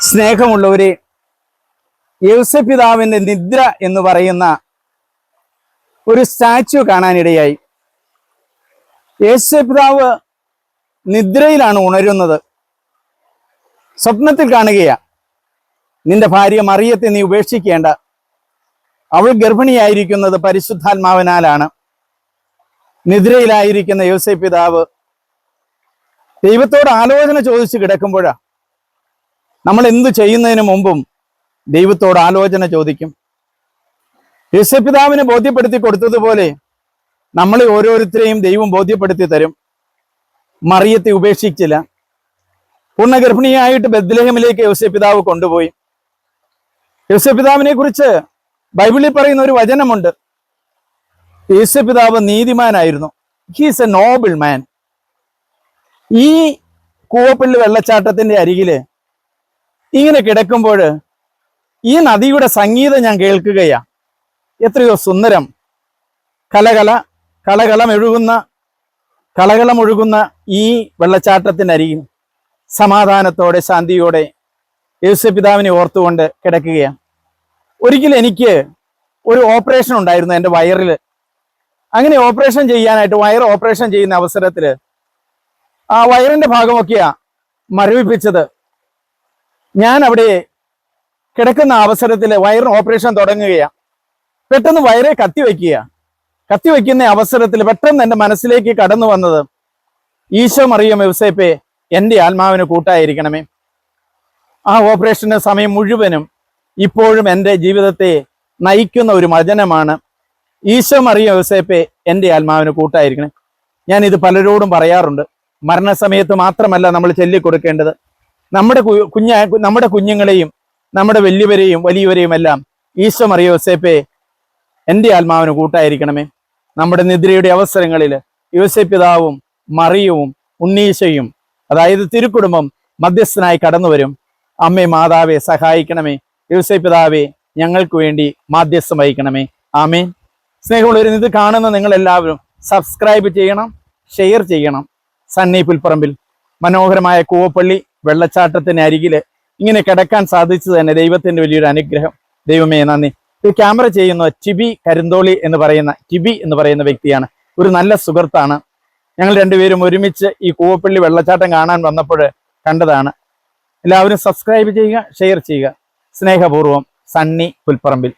സ്നേഹമുള്ളവരെ യൗസപിതാവിന്റെ നിദ്ര എന്ന് പറയുന്ന ഒരു സ്റ്റാച്യു കാണാനിടയായി. യേശുപിതാവ് നിദ്രയിലാണ് ഉണരുന്നത്. സ്വപ്നത്തിൽ കാണുകയാ. നിന്റെ ഭാര്യ മറിയത്തെ നീ ഉപേക്ഷിക്കേണ്ട. അവൾ ഗർഭിണിയായിരിക്കുന്നത് പരിശുദ്ധാത്മാവിനാലാണ്. നിദ്രയിലായിരിക്കുന്ന യോസേ പിതാവ് ദൈവത്തോട് ആലോചന ചോദിച്ചു കിടക്കുമ്പോഴാ നമ്മൾ എന്ത് ചെയ്യുന്നതിന് മുമ്പും ദൈവത്തോട് ആലോചന ചോദിക്കും. യേശുപിതാവിനെ ബോധ്യപ്പെടുത്തി കൊടുത്തതുപോലെ നമ്മളെ ഓരോരുത്തരെയും ദൈവം ബോധ്യപ്പെടുത്തി തരും. മറിയത്തെ ഉപേക്ഷിച്ചില്ല. പൂർണഗർഭിണിയായിട്ട് ബദ്ലേഹമിലേക്ക് യോസപിതാവ് കൊണ്ടുപോയി. യോസപിതാവിനെ കുറിച്ച് ബൈബിളിൽ പറയുന്ന ഒരു വചനമുണ്ട്. യേശുപിതാവ് നീതിമാനായിരുന്നു. ഹീസ് എ നോബിൾ മാൻ ഈ കൂവപ്പള്ളി വെള്ളച്ചാട്ടത്തിന്റെ അരികിൽ ഇങ്ങനെ കിടക്കുമ്പോൾ ഈ നദിയുടെ സംഗീതം ഞാൻ കേൾക്കുകയാ. എത്രയോ സുന്ദരം. കലകല കളകളം ഒഴുകുന്ന കളകളം ഒഴുകുന്ന ഈ വെള്ളച്ചാട്ടത്തിനരികിൽ സമാധാനത്തോടെ ശാന്തിയോടെ യേശുപിതാവിനെ ഓർത്തുകൊണ്ട് കിടക്കുകയാണ് ഒരിക്കലും എനിക്ക് ഒരു ഓപ്പറേഷൻ ഉണ്ടായിരുന്നു എന്റെ വയറിൽ. അങ്ങനെ ഓപ്പറേഷൻ ചെയ്യാനായിട്ട് വയർ ഓപ്പറേഷൻ ചെയ്യുന്ന അവസരത്തിൽ ആ വയറിന്റെ ഭാഗമൊക്കെയാണ് മരവിപ്പിച്ചത്. ഞാൻ അവിടെ കിടക്കുന്ന അവസരത്തിൽ വയറിന് ഓപ്പറേഷൻ തുടങ്ങുകയാണ് പെട്ടെന്ന് വയറെ കത്തിവെക്കുക കത്തിവെക്കുന്ന അവസരത്തിൽ പെട്ടെന്ന് എന്റെ മനസ്സിലേക്ക് കടന്നു വന്നത് ഈശോ മറിയം യൗസേപ്പെ എന്റെ ആത്മാവിന് കൂട്ടായിരിക്കണമേ. ആ ഓപ്പറേഷന് സമയം മുഴുവനും ഇപ്പോഴും എന്റെ ജീവിതത്തെ നയിക്കുന്ന ഒരു വചനമാണ് ഈശോ മറിയം യൗസേപ്പെ എന്റെ ആത്മാവിന് കൂട്ടായിരിക്കണം ഞാൻ ഇത് പലരോടും പറയാറുണ്ട്. മരണസമയത്ത് മാത്രമല്ല നമ്മൾ ചൊല്ലിക്കൊടുക്കേണ്ടത്. നമ്മുടെ കുഞ്ഞ നമ്മുടെ കുഞ്ഞുങ്ങളെയും നമ്മുടെ വലിയവരെയും വലിയവരെയും എല്ലാം ഈശോ മറിയോസേപ്പെ എന്റെ ആത്മാവിന് കൂട്ടായിരിക്കണമേ. നമ്മുടെ നിദ്രയുടെ അവസരങ്ങളിൽ യോസേപ്പിതാവും മറിയവും ഉണ്ണീശയും അതായത് തിരുക്കുടുംബം മധ്യസ്ഥനായി കടന്നു വരും അമ്മേ മാതാവെ സഹായിക്കണമേ. യോസേപ്പിതാവെ ഞങ്ങൾക്ക് വേണ്ടി മാധ്യസ്ഥം വഹിക്കണമേ. ആമേ സ്നേഹമുള്ള ഒരു ഇത് കാണുന്ന നിങ്ങൾ എല്ലാവരും സബ്സ്ക്രൈബ് ചെയ്യണം ഷെയർ ചെയ്യണം. സണ്ണി പുൽപ്പറമ്പിൽ മനോഹരമായ കൂവപ്പള്ളി വെള്ളച്ചാട്ടത്തിന് അരികിൽ ഇങ്ങനെ കിടക്കാൻ സാധിച്ചത് തന്നെ ദൈവത്തിന്റെ വലിയൊരു അനുഗ്രഹം. ദൈവമേ നന്ദി. ഇത് ക്യാമറ ചെയ്യുന്ന ടിബി കരുന്തോളി എന്ന് പറയുന്ന ടിബി എന്ന് പറയുന്ന വ്യക്തിയാണ്. ഒരു നല്ല സുഹൃത്താണ്. ഞങ്ങൾ രണ്ടുപേരും ഒരുമിച്ച് ഈ കൂവപ്പള്ളി വെള്ളച്ചാട്ടം കാണാൻ വന്നപ്പോൾ കണ്ടതാണ്. എല്ലാവരും സബ്സ്ക്രൈബ് ചെയ്യുക ഷെയർ ചെയ്യുക. സ്നേഹപൂർവം സണ്ണി പുൽപ്പറമ്പിൽ.